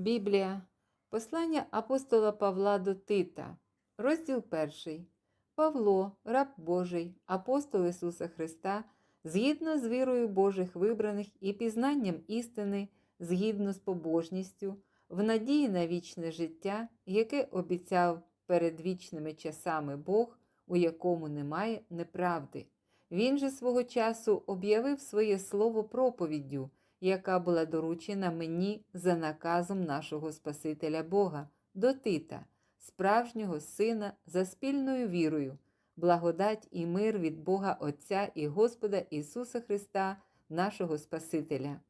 Біблія, послання апостола Павла до Тита, розділ 1. Павло, раб Божий, апостол Ісуса Христа, згідно з вірою Божих вибраних і пізнанням істини, згідно з побожністю, в надії на вічне життя, яке обіцяв перед вічними часами Бог, у якому немає неправди. Він же свого часу об'явив своє слово проповіддю, яка була доручена мені за наказом нашого Спасителя Бога, до Тита, справжнього Сина за спільною вірою, благодать і мир від Бога Отця і Господа Ісуса Христа, нашого Спасителя.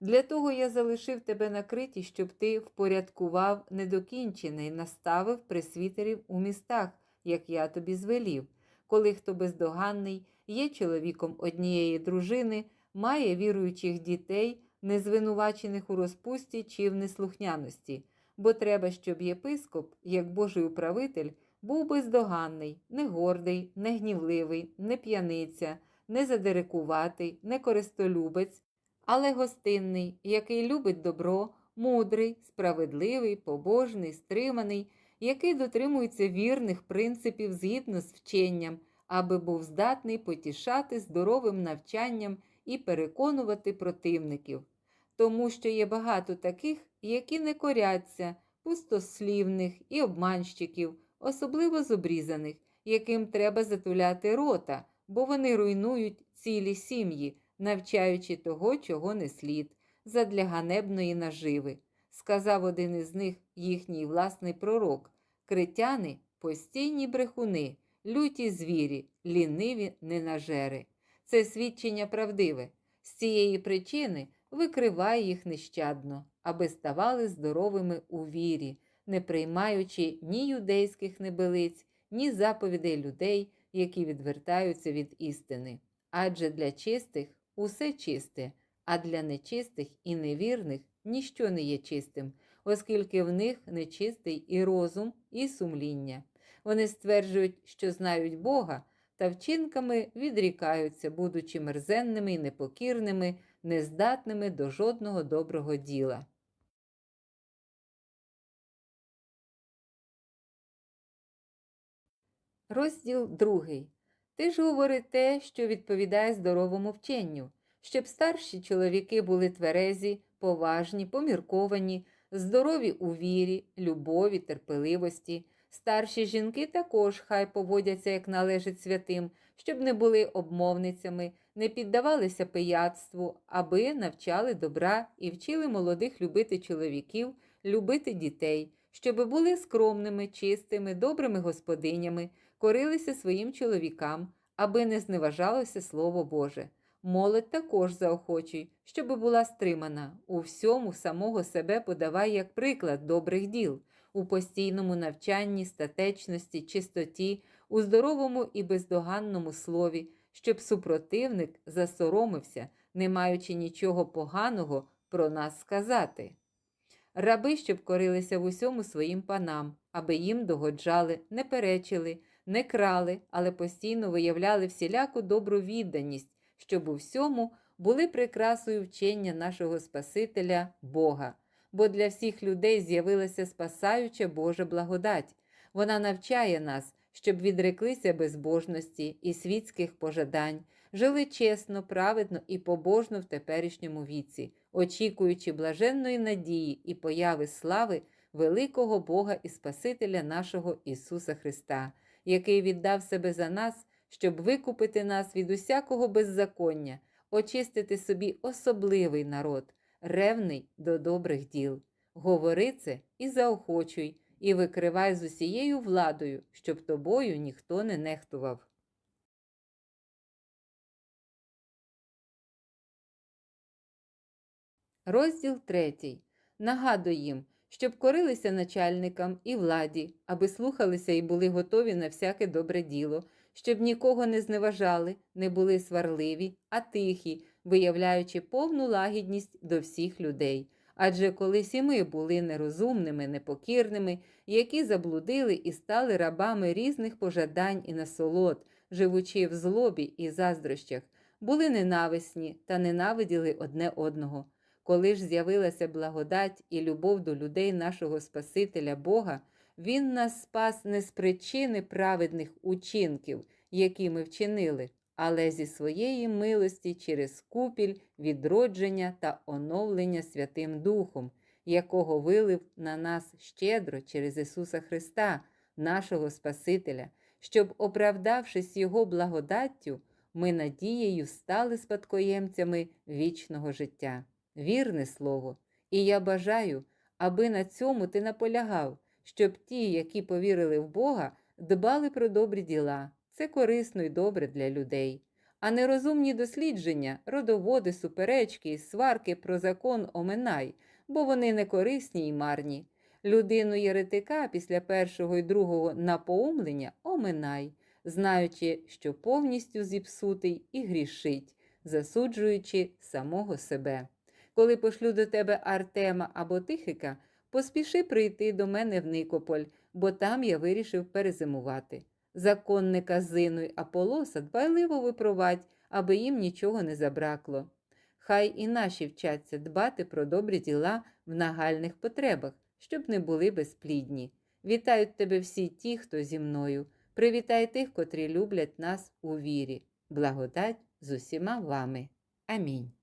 Для того я залишив тебе на криті, щоб ти впорядкував недокінчене і наставив пресвітерів у містах, як я тобі звелів, коли хто бездоганний є чоловіком однієї дружини, має віруючих дітей, не звинувачених у розпусті чи в неслухняності, бо треба, щоб єпископ, як Божий управитель, був бездоганний, не гордий, не п'яниця, не задерекуватий, не користолюбець, але гостинний, який любить добро, мудрий, справедливий, побожний, стриманий, який дотримується вірних принципів згідно з вченням, аби був здатний потішати здоровим навчанням і переконувати противників, тому що є багато таких, які не коряться, пустослівних і обманщиків, особливо зобрізаних, яким треба затуляти рота, бо вони руйнують цілі сім'ї, навчаючи того, чого не слід, задля ганебної наживи. Сказав один із них їхній власний пророк критяни постійні брехуни, люті звірі, ліниві ненажери. Це свідчення правдиве. З цієї причини викривай їх нещадно, аби ставали здоровими у вірі, не приймаючи ні юдейських небелиць, ні заповідей людей, які відвертаються від істини. Адже для чистих усе чисте, а для нечистих і невірних ніщо не є чистим, оскільки в них нечистий і розум, і сумління. Вони стверджують, що знають Бога, та вчинками відрікаються, будучи мерзенними і непокірними, нездатними до жодного доброго діла. Розділ другий. Ти ж говори те, що відповідає здоровому вченню, щоб старші чоловіки були тверезі, поважні, помірковані, здорові у вірі, любові, терпеливості. Старші жінки також хай поводяться, як належить святим, щоб не були обмовницями, не піддавалися пияцтву, аби навчали добра і вчили молодих любити чоловіків, любити дітей, щоб були скромними, чистими, добрими господинями, корилися своїм чоловікам, аби не зневажалося Слово Боже. Молодь також заохочуй, щоб була стримана, у всьому самого себе подавай як приклад добрих діл, у постійному навчанні, статечності, чистоті, у здоровому і бездоганному слові, щоб супротивник засоромився, не маючи нічого поганого про нас сказати. Раби, щоб корилися в усьому своїм панам, аби їм догоджали, не перечили, не крали, але постійно виявляли всіляку добру відданість, щоб у всьому були прикрасою вчення нашого Спасителя Бога. Бо для всіх людей з'явилася спасаюча Божа благодать. Вона навчає нас, щоб відреклися безбожності і світських пожадань, жили чесно, праведно і побожно в теперішньому віці, очікуючи блаженної надії і появи слави великого Бога і Спасителя нашого Ісуса Христа, який віддав себе за нас, щоб викупити нас від усякого беззаконня, очистити собі особливий народ, ревний до добрих діл. Говори це і заохочуй, і викривай з усією владою, щоб тобою ніхто не нехтував. Розділ 3. Нагадуй їм, щоб корилися начальникам і владі, аби слухалися і були готові на всяке добре діло, щоб нікого не зневажали, не були сварливі, а тихі, виявляючи повну лагідність до всіх людей. Адже колись і ми були нерозумними, непокірними, які заблудили і стали рабами різних пожадань і насолод, живучи в злобі і заздрощах, були ненависні та ненавиділи одне одного. Коли ж з'явилася благодать і любов до людей нашого Спасителя Бога, Він нас спас не з причини праведних учинків, які ми вчинили, але зі своєї милості через купіль, відродження та оновлення Святим Духом, якого вилив на нас щедро через Ісуса Христа, нашого Спасителя, щоб, оправдавшись Його благодаттю, ми надією стали спадкоємцями вічного життя. Вірне слово, і я бажаю, аби на цьому ти наполягав, щоб ті, які повірили в Бога, дбали про добрі діла. Це корисно і добре для людей. А нерозумні дослідження, родоводи, суперечки і сварки про закон оминай, бо вони не корисні й марні. Людину єретика після першого і другого напоумлення оминай, знаючи, що повністю зіпсутий і грішить, засуджуючи самого себе. Коли пошлю до тебе Артема або Тихика, поспіши прийти до мене в Никополь, бо там я вирішив перезимувати. Законника Зину й Аполоса дбайливо випровадь, аби їм нічого не забракло. Хай і наші вчаться дбати про добрі діла в нагальних потребах, щоб не були безплідні. Вітають тебе всі ті, хто зі мною. Привітай тих, котрі люблять нас у вірі. Благодать з усіма вами. Амінь.